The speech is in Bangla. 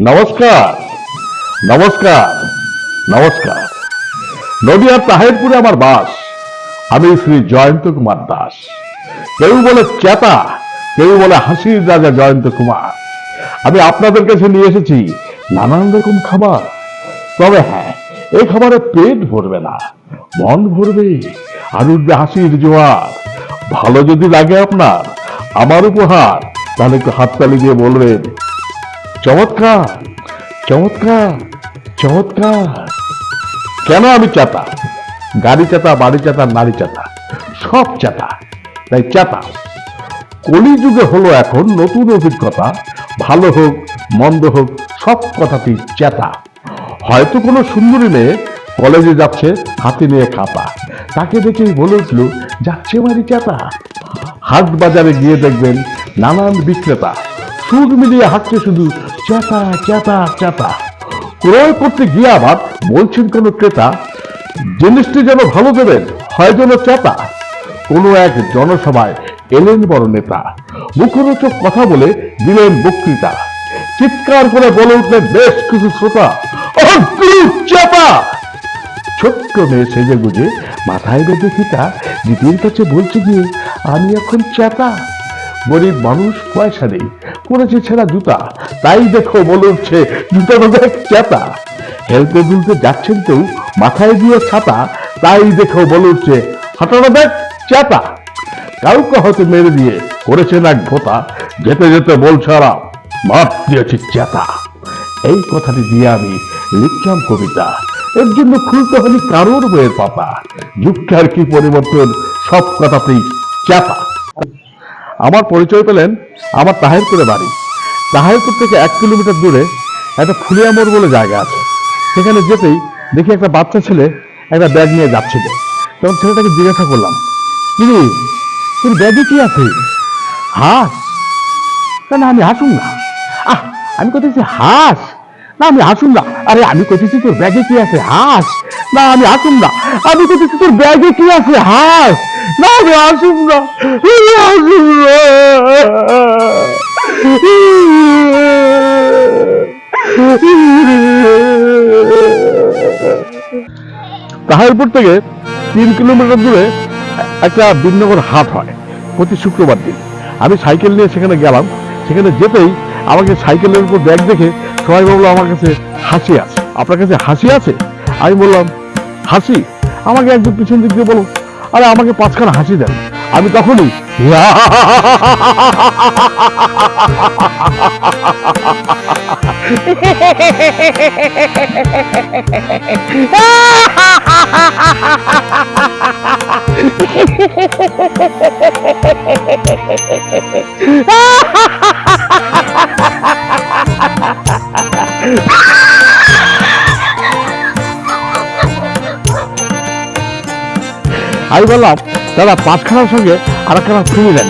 নমস্কার। নমস্কার। নমস্কার। নদিয়ার তাহেরপুরে আমার বাস। আমি শ্রী জয়ন্ত কুমার দাস। কেউ বলে চেতা কেউ বলে হাসির রাজা জয়ন্ত কুমার। আমি আপনাদের কাছে নিয়ে এসেছি নানান রকম খাবার। তবে হ্যাঁ এই খাবারে পেট ভরবে না, মন ভরবে আর উঠবে হাসির জোয়ার। ভালো যদি লাগে আপনার, আমার উপহার, তাহলে একটু হাততালি দিয়ে বলবেন চমৎকার চমৎকার চমৎকার। কেন আমি চাতা? গাড়ি চাতা, বাড়ি চাতা, নারী চাতা? সব চাতা। তাই চাতা। কলিযুগে হলো এখন নতুন অভিজ্ঞতা। ভালো হোক, মন্দ হোক, সব কথাতেই চেতা। হয়তো কোনো সুন্দরী মেয়ে কলেজে যাচ্ছে, হাতে নিয়ে খাতা। তাকে দেখেই বলে উঠল, যাচ্ছে বাড়ি চেতা। হাট বাজারে গিয়ে দেখবেন নানান বিক্রেতা। সুদ মিলিয়ে হাঁটছে শুধু চেতা চেতা চেতা ক্রয় করতে গিয়ে আবার বলছেন কোনো ক্রেতা জিনিসটি যেন ভালো দেবেন হয় যেন চেতা কোনো এক জনসভায় এলেন বড় নেতা। মুখরোচক কথা বলে দিলেন বক্তৃতা। চিৎকার করে বলে উঠলেন বেশ কিছু শ্রোতা চেতা ছোট্ট মেয়ে সেজে গুজে মাথায় বেঁধে ফিতা দিদির কাছে বলছে গিয়ে আমি এখন চেতা গরিব মানুষ পয়সা নেই পড়েছে ছেঁড়া জুতা। তাই দেখো বলে উঠছে জুতাটা দেখ চেতা হেলতে দুলতে যাচ্ছেন কেউ, মাথায় দিয়ে ছাতা। তাই দেখো বলে উঠছে হাঁটাটা দেখ চেতা কাউকে হয়তো মেরে দিয়ে করেছেন এক ভোতা। যেতে যেতে বলছে আরা মাঠ দিয়েছি চেতা এই কথাটি দিয়ে আমি লিখলাম কবিতা। এর জন্য খুলতে হলে কারোর বইয়ের পাতা। যুগটার কি পরিবর্তন, সব কথাতেই চাপা আমার পরিচয় পেলেন আমার তাহেরপুরে বাড়ি। তাহেরপুর থেকে এক কিলোমিটার দূরে একটা ফুলিয়া মোড় বলে জায়গা আছে। সেখানে যেতেই দেখি একটা বাচ্চা ছেলে একটা ব্যাগ নিয়ে যাচ্ছিল। তখন ছেলেটাকে জিজ্ঞাসা করলাম, কিরে, তোর ব্যাগে কি আছে? হাঁস? না আমি হাসুন না। আহ, আমি কইতেছি হাঁস? না, আমি হাসুন না। আরে আমি কইতেছি তোর ব্যাগে কি আছে? হাঁস? না, আমি হাসুন না। আমি কইতেছি তোর ব্যাগে কি আছে? হাঁস? না, আমি হাসুন না। হাসুন তাহারপুর থেকে তিন কিলোমিটার দূরে একটা বিনগর হাট হয় প্রতি শুক্রবার দিন। আমি সাইকেল নিয়ে সেখানে গেলাম। সেখানে যেতেই আমাকে সাইকেলের উপর ব্যাগ দেখে সবাই বলল, আমার কাছে হাসি আছে। আপনার কাছে হাসি আছে? আমি বললাম, হাসি? আমাকে একজন পিছন দিক দিয়ে বলো। আরে, আমাকে পাঁচখানা হাসি দেন। আমি তখনই আমি বললাম দাদা পাঁচখানার সঙ্গে আর একখানা ফ্রি দেন